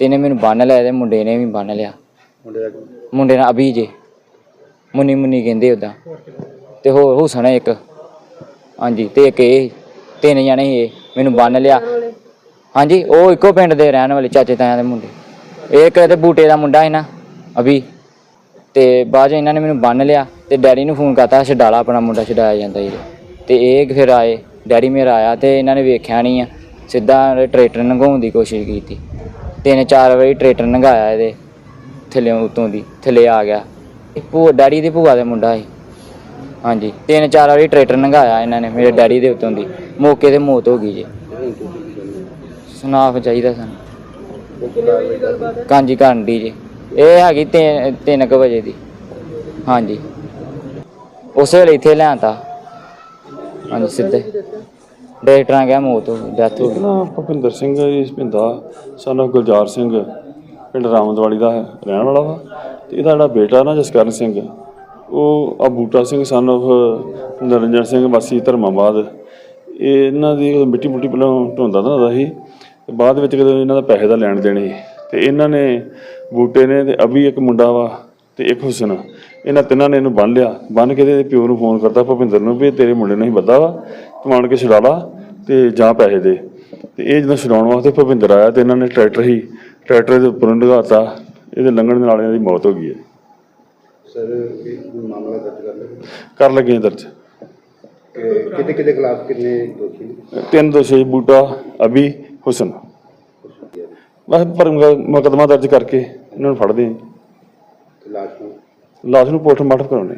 ਤੇ ਇਹਨੇ ਮੈਨੂੰ ਬੰਨ ਲਿਆ ਤੇ ਮੁੰਡੇ ਨੇ ਵੀ ਬੰਨ ਲਿਆ। ਮੁੰਡੇ ਦਾ ਮੁੰਡੇ ਨਾਲ ਅਭੀ ਜੇ। ਮੁੰਨੀ ਮੁੰਨੀ ਕਹਿੰਦੇ ਉਦਾਂ ਤੇ ਹੋਰ ਹੁਸਨ ਹੈ ਇੱਕ। ਹਾਂਜੀ ਤੇ ਇੱਕ ਇਹ ਤਿੰਨ ਜਣੇ ਸੀ ਇਹ। ਮੈਨੂੰ ਬੰਨ ਲਿਆ। ਹਾਂਜੀ ਉਹ ਇੱਕੋ ਪਿੰਡ ਦੇ ਰਹਿਣ ਵਾਲੇ ਚਾਚੇ ਤਾਇਆਂ ਦੇ ਮੁੰਡੇ। ਇਹ ਇੱਕ ਤੇ ਬੂਟੇ ਦਾ ਮੁੰਡਾ ਹੈ ਨਾ ਅਭੀ। ਤੇ ਬਾਅਦ 'ਚ ਇਹਨਾਂ ਨੇ ਮੈਨੂੰ ਬੰਨ ਲਿਆ ਤੇ ਡੈਡੀ ਨੂੰ ਫੋਨ ਕਰਤਾ ਛਡਾਲਾ ਆਪਣਾ ਮੁੰਡਾ ਛਡਾਇਆ ਜਾਂਦਾ ਜੀ ਤੇ ਇਹ ਫਿਰ ਆਏ। ਡੈਡੀ ਮੇਰਾ ਆਇਆ ਤੇ ਇਹਨਾਂ ਨੇ ਵੇਖਿਆ ਨਹੀਂ ਆ। ਸਿੱਧਾ ਟਰੈਕਟਰ ਲੰਘਾਉਣ ਦੀ ਕੋਸ਼ਿਸ਼ ਕੀਤੀ। ਤਿੰਨ ਚਾਰ ਵਾਰੀ ਟਰੈਕਟਰ ਨੰਗਾਇਆ ਇਹਦੇ, ਥੱਲੇ ਉਤੋਂ ਦੀ, ਥੱਲੇ ਆ ਗਿਆ। ਭੂਆ, ਡੈਡੀ ਦੀ ਭੂਆ ਦਾ ਮੁੰਡਾ ਸੀ। ਹਾਂਜੀ ਤਿੰਨ ਚਾਰ ਵਾਰੀ ਟਰੈਕਟਰ ਲੰਘਾਇਆ ਇਹਨਾਂ ਨੇ, ਮੇਰੇ ਡੈਡੀ ਦੇ ਉਤੋਂ ਦੀ। ਮੌਕੇ ਤੇ ਮੌਤ ਹੋ ਗਈ ਜੀ। ਸੁਨਾਫ ਚਾਹੀਦਾ ਸਾਨੂੰ। ਕਾਂਜੀ ਕਰਨ ਦੀ ਜੀ। ਇਹ ਹੈਗੀ 3 ਕੁ ਵਜੇ ਦੀ। ਹਾਂਜੀ। ਉਸੇ ਵੇਲੇ ਇੱਥੇ ਲਿਆਂਤਾ। ਹਾਂਜੀ, ਸਿੱਧੇ। ਡਾਕਟਰਾਂ ਕਿਹਾ ਮੌਤ ਹੋ ਗਈ ਡੈਥ ਹੋ ਗਈ। ਨਾ ਭੁਪਿੰਦਰ ਸਿੰਘ ਜੀ ਭਿੰਦਾ। ਸਾਨੂੰ ਗੁਲਜ਼ਾਰ ਸਿੰਘ ਪਿੰਡ ਰਾਮਦਵਾਲੀ ਦਾ ਹੈ, ਰਹਿਣ ਵਾਲਾ ਵਾ। ਤੇ ਇਹਦਾ ਜਿਹੜਾ ਬੇਟਾ ਨਾ ਜਸਕਰਨ ਸਿੰਘ ਉਹ ਆ ਬੂਟਾ ਸਿੰਘ ਸਨ of ਨਰਿੰਜਨ ਸਿੰਘ ਵਾਸੀ ਧਰਮਾਬਾਦ। ਇਹ ਇਹਨਾਂ ਦੀ ਮਿੱਟੀ ਮੁੱਟੀ ਪਹਿਲਾਂ ਢੋਂਦਾ ਦਾ ਸੀ। ਤੇ ਬਾਅਦ ਵਿੱਚ ਕਦੇ ਇਹਨਾਂ ਦਾ ਪੈਸੇ ਦਾ ਲੈਣ ਦੇਣ ਸੀ ਤੇ ਇਹਨਾਂ ਨੇ ਬੂਟੇ ਨੇ ਤੇ ਅਭੀ ਇੱਕ ਮੁੰਡਾ ਵਾ ਤੇ ਇੱਕ ਹੁਸਨ। ਇਹਨਾਂ ਤਿੰਨਾਂ ਨੇ ਇਹਨੂੰ ਬੰਨ ਲਿਆ। ਬੰਨ ਕੇ ਤੇ ਪਿਓ ਨੂੰ ਫੋਨ ਕਰਤਾ ਭੁਪਿੰਦਰ ਨੂੰ ਵੀ ਇਹ ਤੇਰੇ ਮੁੰਡੇ ਨੂੰ ਹੀ ਬੱਦਾ ਵਾ। ਤੂੰ ਆਣ ਕੇ ਛੁਡਾ ਲਾ ਤੇ ਜਾਂ ਪੈਸੇ ਦੇ। ਤੇ ਇਹ ਜਦੋਂ ਛਡਾਉਣ ਵਾਸਤੇ ਭੁਪਿੰਦਰ ਆਇਆ ਤੇ ਇਹਨਾਂ ਨੇ ਟਰੈਕਟਰ ਹੀ ਟਰੈਕਟਰ ਦੇ ਉੱਪਰੋਂ ਡਗਾਤਾ ਇਹਦੇ ਲੰਘਣ ਦੇ ਨਾਲ ਇਹਨਾਂ ਦੀ ਮੌਤ ਹੋ ਗਈ ਹੈ। ਸਰ ਇਹ ਮਾਮਲਾ ਦਰਜ ਕਰ ਲਿਆ? ਕਰ ਲੱਗੇ ਹਾਂ ਦਰਜ। ਕਿਤੇ ਕਿਤੇ ਖਿਲਾਫ ਕਿੰਨੇ ਦੋਸ਼ੀ ਨੇ? ਤਿੰਨ ਦੋਸ਼ੀ ਬੂਟਾ ਅਭੀ ਹੁਸਨ। ਬਸ ਪਰ ਮੁਕਦਮਾ ਦਰਜ ਕਰਕੇ ਇਹਨਾਂ ਨੂੰ ਫੜਦੇ ਹਾਂ ਤੇ ਲਾਸ਼ ਨੂੰ? ਲਾਸ਼ ਨੂੰ ਪੋਸਟਮਾਰਟਮ ਕਰਾਉਣੇ।